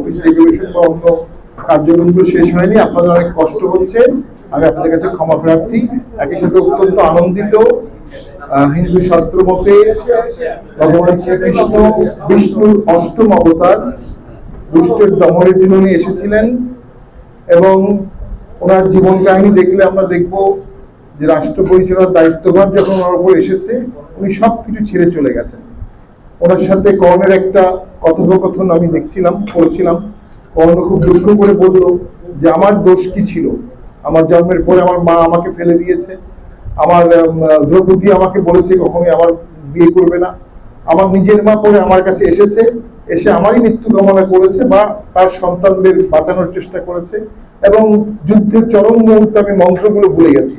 Office regulation বা অন্য কার্যক্রমগুলো শেষ হয়নি, আপনাদের অনেক কষ্ট হচ্ছে। আমি আপনাদের কাছে ক্ষমা প্রার্থী। একই সাথে অত্যন্ত আনন্দিত হিন্দু শাস্ত্র মতে ভগবান শ্রীকৃষ্ণ বিষ্ণুর অষ্টম অবতার দুষ্টের দমনের জন্য উনি এসেছিলেন এবং ওনার জীবন কাহিনী দেখলে আমরা দেখব যে রাষ্ট্র পরিচালনার দায়িত্বভার যখন ওনার উপর এসেছে, উনি সব কিছু ছেড়ে চলে গেছেন। ওনার সাথে কর্ণের একটা কথোপকথন আমি দেখছিলাম, পড়ছিলাম। কর্ণ খুব দুঃখ করে বলল যে, আমার দোষ কি ছিল? আমার জন্মের পরে আমার মা আমাকে ফেলে দিয়েছে। আমার দ্রৌপদী আমাকে বলেছে কখনোই আমার বিয়ে করবে না। আমার নিজের মা পরে আমার কাছে এসেছে, এসে আমারই মৃত্যু কামনা করেছে বা তার সন্তানদের বাঁচানোর চেষ্টা করেছে এবং যুদ্ধের চরম মুহূর্তে আমি মন্ত্রগুলো ভুলে গেছি।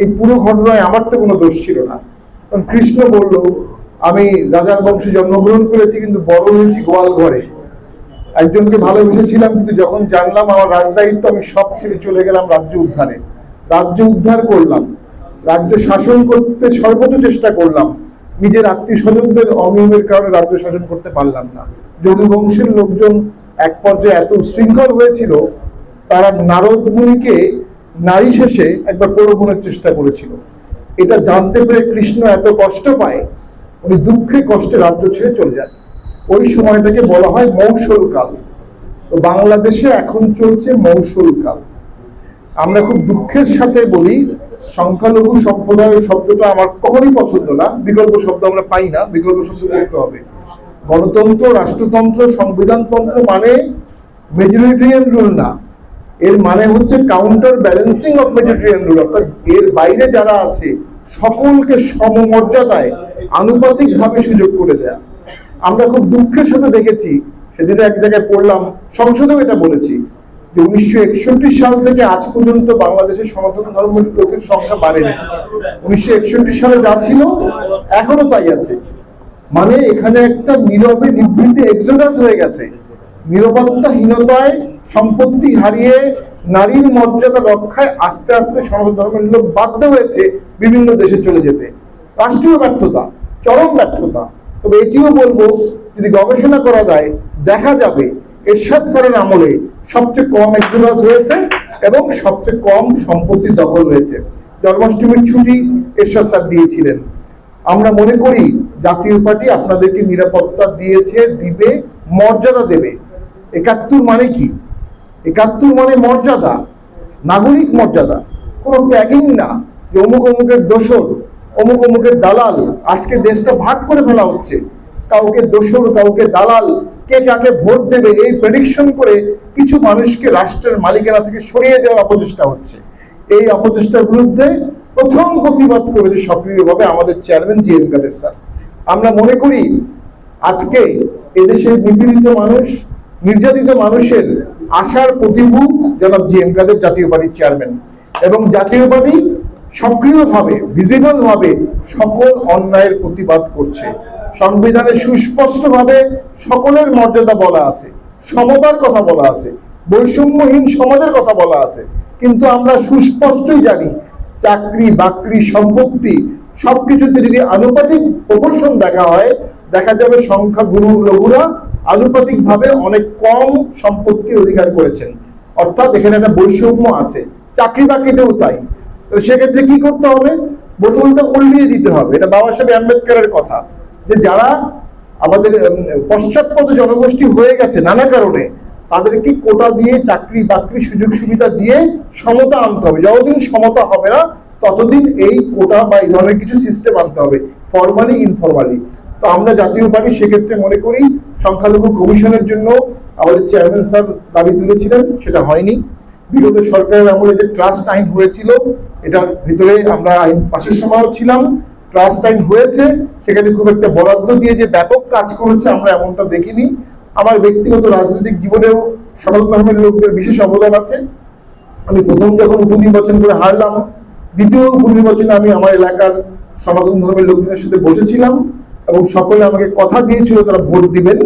এই পুরো ঘটনায় আমার তো কোনো দোষ ছিল না। কারণ কৃষ্ণ বলল আমি রাজার বংশে জন্মগ্রহণ করেছি, কিন্তু বড় হয়েছি গোয়াল ঘরে একজনকে ভালোবেসেছিলাম, কিন্তু যখন জানলাম আমার রাজদায়িত্ব, আমি সব ছেড়ে চলে গেলাম রাজ্য উদ্ধারে। রাজ্য উদ্ধার করলাম। রাজ্য শাসন করতে সর্বোচ্চ চেষ্টা করলাম। নিজের আত্মীয় স্বজনদের অনিয়মের কারণে রাজ্য শাসন করতে পারলাম না। যদু বংশের লোকজন এক পর্যায়ে এত শৃঙ্খল হয়েছিল, তারা নারদ মুনিকে নারী শেষে একবার প্রলোভনের চেষ্টা করেছিল। এটা জানতে পেরে কৃষ্ণ এত কষ্ট পায় উনি দুঃখে কষ্টে রাজ্য ছেড়ে চলে যান। ওই সময়টাকে বলা হয় মৌসল কাল। তো বাংলাদেশে এখন চলছে মৌসল কাল। আমরা খুব দুঃখের সাথে বলি, সংখ্যালঘু সম্প্রদায় শব্দটা আমার কখনই পছন্দ না। বিকল্প শব্দ আমরা পাই না, বিকল্প শব্দ করতে হবে। গণতন্ত্র, রাষ্ট্রতন্ত্র, সংবিধানতন্ত্র মানে মেজরিটেরিয়ান রুল না। এর মানে হচ্ছে counter balancing of majoritarian rule অর্থাৎ এর বাইরে যারা আছে সকলকে সমমর্যাদায় আনুপাতিক ভাবে সুযোগ করে দেয়া। আমরা খুব দুঃখের সাথে দেখেছি সেদিন এক জায়গায় পড়লাম, সংসদেও এটা বলেছি যে উনিশশো একষট্টি সাল থেকে আজ পর্যন্ত সনাতন ধর্মের লোকের সংখ্যা বাড়েনি। উনিশশো একষট্টি সালে যা ছিল, এখনও তাই আছে। মানে এখানে একটা নীরবে নিবৃত্তি এক্সোডাস হয়ে গেছে। নিরাপত্তাহীনতায় সম্পত্তি হারিয়ে নারীর মর্যাদা রক্ষায় আস্তে আস্তে সনাতন ধর্মের লোক বাধ্য হয়েছে বিভিন্ন দেশে চলে যেতে। রাষ্ট্রীয় ব্যর্থতা, চরম ব্যর্থতা। তবে এটিও বলব, যদি গবেষণা করা যায়, দেখা যাবে এরশাদ স্যারের আমলে সবচেয়ে কম এক্সোডাস হয়েছে এবং সবচেয়ে কম সম্পত্তি দখল হয়েছে। জন্মাষ্টমীর ছুটি এরশাদ স্যার দিয়েছিলেন। আমরা মনে করি, জাতীয় পার্টি আপনাদেরকে নিরাপত্তা দিয়েছে, দিবে, মর্যাদা দেবে। একাত্তর মানে কি? একাত্তর মানে মর্যাদা, নাগরিক মর্যাদা। কোনো ট্যাগিং না যে অমুক অমুকের দোষর, অমুক অমুকের দালাল। আজকে দেশটা ভাগ করে ফেলা হচ্ছে। কাউকে দোষর, কাউকে দালাল, কে কাকে ভোট দেবে এই প্রেডিকশন করে কিছু মানুষকে রাষ্ট্রের মালিকানা থেকে সরিয়ে দেওয়ার অপচেষ্টা হচ্ছে। এই অপচেষ্টার বিরুদ্ধে প্রথম প্রতিবাদ করেছে সক্রিয়ভাবে আমাদের chairman G M Quader sir আমরা মনে করি, আজকে এদেশের নিপীড়িত মানুষ, নির্যাতিত মানুষের আশার প্রতিভূ জনাব জি এম কাদের জাতীয় পার্টির চেয়ারম্যান এবং জাতীয় পার্টি সক্রিয়ভাবে ভিজিবল ভাবে সকল অন্যায়ের প্রতিবাদ করছে। সংবিধানে সুস্পষ্টভাবে সকলের মর্যাদা বলা আছে, সমতার কথা বলা আছে, বৈষম্যহীন সমাজের কথা বলা আছে। কিন্তু আমরা সুস্পষ্টই জানি, চাকরি, বাকরি, সম্পত্তি সবকিছুতে যদি আনুপাতিক প্রপোর্শন দেখা হয়, দেখা যাবে সংখ্যা গুরু লঘুরা আনুপাতিক ভাবে অনেক কম সম্পত্তির অধিকার করেছেন। অর্থাৎ এখানে একটা বৈষম্য আছে। চাকরি বাকরিতেও তাই। তো সেক্ষেত্রে কি করতে হবে? বোতলটা উল্টিয়ে দিতে হবে। এটা বাবা সাহেব আম্বেদকরের কথা। যে যারা আমাদের পশ্চাৎপদ জনগোষ্ঠী হয়ে গেছে নানা কারণে, তাদেরকে কোটা দিয়ে, চাকরি বাকরি, সুযোগ সুবিধা দিয়ে সমতা আনতে হবে। যতদিন সমতা হবে না, ততদিন এই কোটা বা এই ধরনের কিছু সিস্টেম আনতে হবে। ফর্মালি ইনফরমালি তো আমরা জাতীয় পার্টি সেক্ষেত্রে মনে করি সংখ্যালঘু কমিশনের জন্য আমাদের চেয়ারম্যান স্যার দাবি তুলেছিলেন, সেটা হয়নি। বিগত সরকারের আমলে যে ট্রাস্ট আইন হয়েছিল, এটার ভিতরে আমরা আইন পাশের সময়ও ছিলাম, ট্রাস্ট আইন হয়েছে, সেখানে খুব একটা বরাদ্দ দিয়ে যে ব্যাপক কাজ করেছে আমরা এমনটা দেখিনি। আমার ব্যক্তিগত রাজনৈতিক জীবনেও সনাতন ধর্মের লোকদের বিশেষ অবদান আছে। আমি প্রথম যখন উপনির্বাচন করে হারলাম, দ্বিতীয় উপনির্বাচনে আমি আমার এলাকার সনাতন ধর্মের লোকজনের সাথে বসেছিলাম। এবং সকলে আমাকে কথা দিয়েছিল, তারা ভোট দিবেন।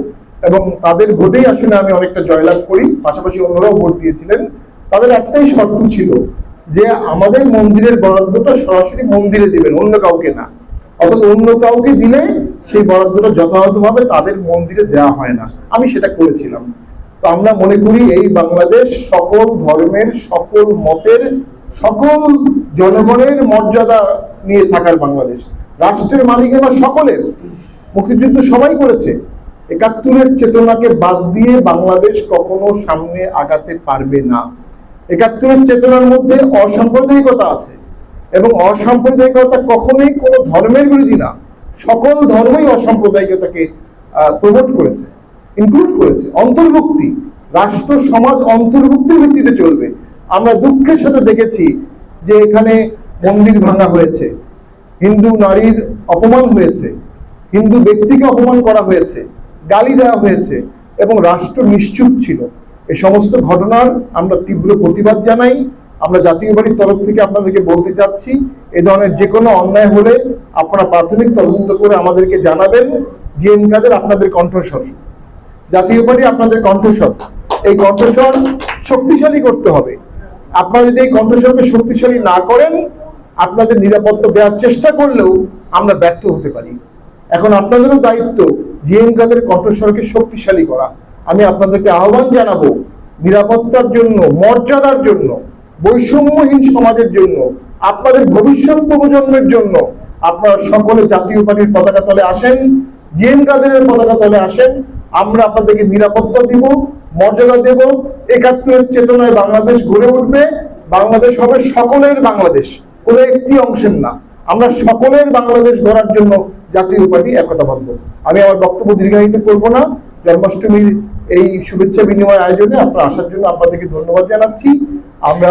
এবং তাদের ভোটেই আসলে আমি অনেকটা জয়লাভ করি। পাশাপাশি অন্যরাও ভোট দিয়েছিলেন। তাদের একটাই শর্ত ছিল যে আমাদের মন্দিরের বরাদ্দটা সরাসরি মন্দিরে দিবেন, অন্য কাউকে না। অর্থাৎ অন্য কাউকে দিলে সেই বরাদ্দটা যথাযথভাবে তাদের মন্দিরে দেওয়া হয় না। আমি সেটা করেছিলাম। তো আমরা মনে করি এই বাংলাদেশ সকল ধর্মের, সকল মতের, সকল জনগণের মর্যাদা নিয়ে থাকার বাংলাদেশ। রাষ্ট্রের মালিক এবার সকলের। মুক্তিযুদ্ধ সবাই করেছে। একাত্তরের চেতনাকে বাদ দিয়ে বাংলাদেশ কখনো সামনে আগাতে পারবে না। একাত্তরের চেতনার মধ্যে অসাম্প্রদায়িকতা আছে এবং অসাম্প্রদায়িকতা কখনোই কোনো ধর্মের বিরোধী না। সকল ধর্মই অসাম্প্রদায়িকতাকে প্রমোট করেছে ইনক্লুড করেছে। অন্তর্ভুক্তি, রাষ্ট্র, সমাজ অন্তর্ভুক্তির ভিত্তিতে চলবে। আমরা দুঃখের সাথে দেখেছি যে এখানে মন্দির ভাঙা হয়েছে। হিন্দু নারীর অপমান হয়েছে, হিন্দু ব্যক্তিকে অপমান করা হয়েছে, গালি দেওয়া হয়েছে এবং রাষ্ট্র নিশ্চুপ ছিল। এই সমস্ত ঘটনার আমরা তীব্র প্রতিবাদ জানাই। আমরা জাতীয় বাড়ির তরফ থেকে আপনাদেরকে বলতে চাচ্ছি, এ ধরনের যে কোনো অন্যায় হলে আপনারা প্রাথমিক তদন্ত করে আমাদেরকে জানাবেন। জিএম কাদের আপনাদের কণ্ঠস্বর। জাতীয় পার্টি আপনাদের কণ্ঠস্বর। এই কণ্ঠস্বর শক্তিশালী করতে হবে। আপনারা যদি এই কণ্ঠস্বরকে শক্তিশালী না করেন আপনাদের নিরাপত্তা দেওয়ার চেষ্টা করলেও আমরা ব্যর্থ হতে পারি। এখন আপনাদেরও দায়িত্ব জিএম কাদের কণ্ঠস্বরকে শক্তিশালী করা। আমি আপনাদেরকে আহ্বান জানাব, নিরাপত্তার জন্য, মর্যাদার জন্য, বৈষম্যহীন সমাজের জন্য, আপনাদের ভবিষ্যৎ প্রজন্মের জন্য আপনারা সকলে জাতীয় পার্টির পতাকা তলে আসেন, জিএম কাদেরের পতাকা তলে আসেন, আমরা আপনাদেরকে নিরাপত্তা দিব, মর্যাদা দেব, একাত্তরের চেতনায় বাংলাদেশ গড়ে উঠবে, বাংলাদেশ হবে সকলের বাংলাদেশ। কোনো একটি অংশের না। আমরা সকলের বাংলাদেশ গড়ার জন্য জাতীয় পার্টি একতাবদ্ধ। আমি আমার বক্তব্য দীর্ঘায়িত করব না। জন্মাষ্টমীর এই শুভেচ্ছা বিনিময় আয়োজনে আপনার আসার জন্য আপনাদেরকে ধন্যবাদ জানাচ্ছি। আমরা